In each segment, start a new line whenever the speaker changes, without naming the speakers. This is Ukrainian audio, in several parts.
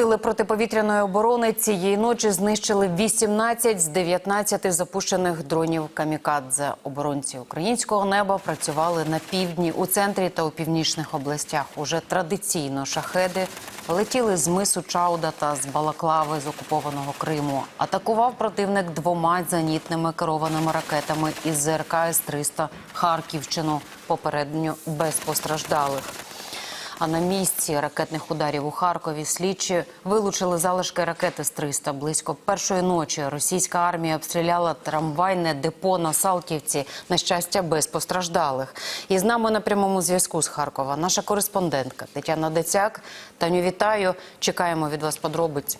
Сили протиповітряної оборони цієї ночі знищили 18 з 19 запущених дронів камікадзе. Оборонці українського неба працювали на півдні, у центрі та у північних областях. Уже традиційно шахеди летіли з мису Чауда та з Балаклави з окупованого Криму. Атакував противник двома зенітними керованими ракетами із ЗРК С-300 Харківщину. Попередньо без постраждалих. А на місці ракетних ударів у Харкові слідчі вилучили залишки ракети з 300. Близько першої ночі російська армія обстріляла трамвайне депо на Салківці. На щастя, без постраждалих. І з нами на прямому зв'язку з Харкова наша кореспондентка Тетяна Децяк. Таню, вітаю. Чекаємо від вас подробиць.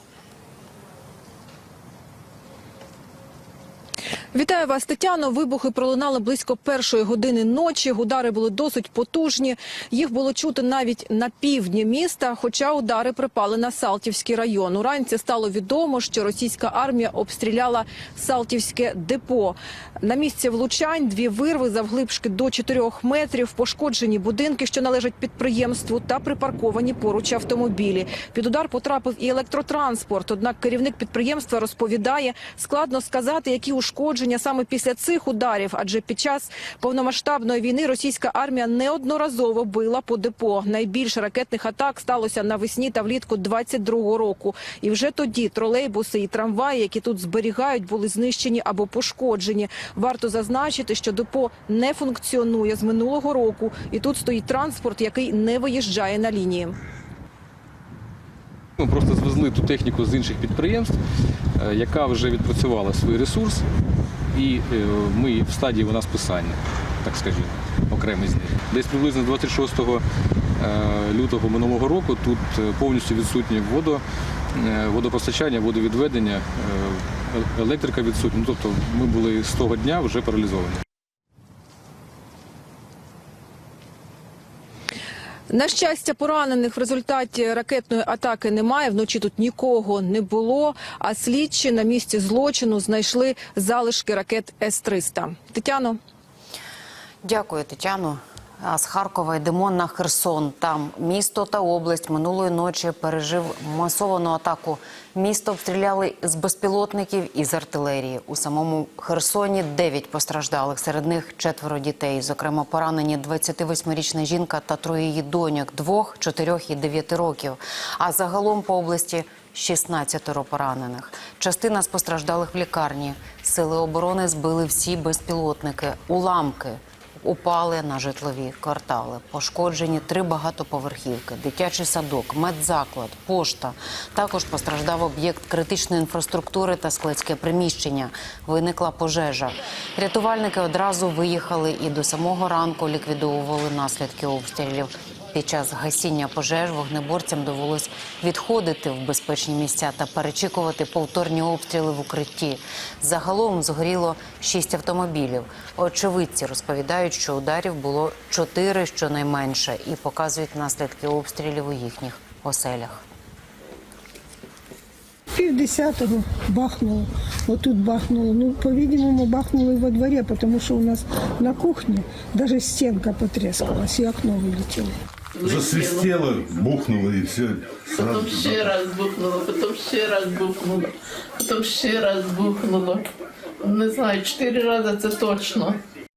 Вітаю вас, Тетяно. Вибухи пролунали близько першої години ночі. Удари були досить потужні. Їх було чути навіть на півдні міста. Хоча удари припали на Салтівський район. Уранці стало відомо, що російська армія обстріляла Салтівське депо. На місці влучань дві вирви завглибшки до 4 метрів, пошкоджені будинки, що належать підприємству, та припарковані поруч автомобілі. Під удар потрапив і електротранспорт. Однак керівник підприємства розповідає, складно сказати, які ушкодження саме після цих ударів, адже під час повномасштабної війни російська армія неодноразово била по депо. Найбільше ракетних атак сталося навесні та влітку 22-го року. І вже тоді тролейбуси і трамваї, які тут зберігають, були знищені або пошкоджені. Варто зазначити, що депо не функціонує з минулого року, і тут стоїть транспорт, який не виїжджає на лінії.
Просто ту техніку з інших підприємств, е, яка вже відпрацювала свій ресурс, і е, ми в стадії вона списання, так скажімо, окремі з них. Десь приблизно 26 е, лютого минулого року тут повністю відсутнє водо, водопостачання, водовідведення, електрика відсутня. Ну, Тобто ми були з того дня вже паралізовані.
На щастя, поранених в результаті ракетної атаки немає. Вночі тут нікого не було. А слідчі на місці злочину знайшли залишки ракет С-300. Тетяно.
Дякую, Тетяно. З Харкова йдемо на Херсон. Там місто та область минулої ночі пережив масовану атаку. Місто обстріляли з безпілотників і з артилерії. У самому Херсоні 9 постраждалих. Серед них четверо дітей. Зокрема, поранені 28-річна жінка та троє її доньок, двох, чотирьох і дев'яти років. А загалом по області 16 поранених. Частина з постраждалих в лікарні. Сили оборони збили всі безпілотники, уламки упали на житлові квартали. Пошкоджені три багатоповерхівки, дитячий садок, медзаклад, пошта. Також постраждав об'єкт критичної інфраструктури та складське приміщення. Виникла пожежа. Рятувальники одразу виїхали і до самого ранку ліквідовували наслідки обстрілів. Під час гасіння пожеж вогнеборцям довелось відходити в безпечні місця та перечікувати повторні обстріли в укритті. Загалом згоріло шість автомобілів. Очевидці розповідають, що ударів було чотири щонайменше, і показують наслідки обстрілів у їхніх оселях.
Пів десятого бахнуло. Отут бахнуло. Ну, по-видимому, бахнуло во дворе, потому что у нас на кухне даже стенка потрескалась, и окно вылетело.
Засвистело, бухнуло и все. Сразу
Потім ще раз бухнуло, потім ще раз бухнуло, потом ще раз бухнуло. Не знаю, чотири рази це точно.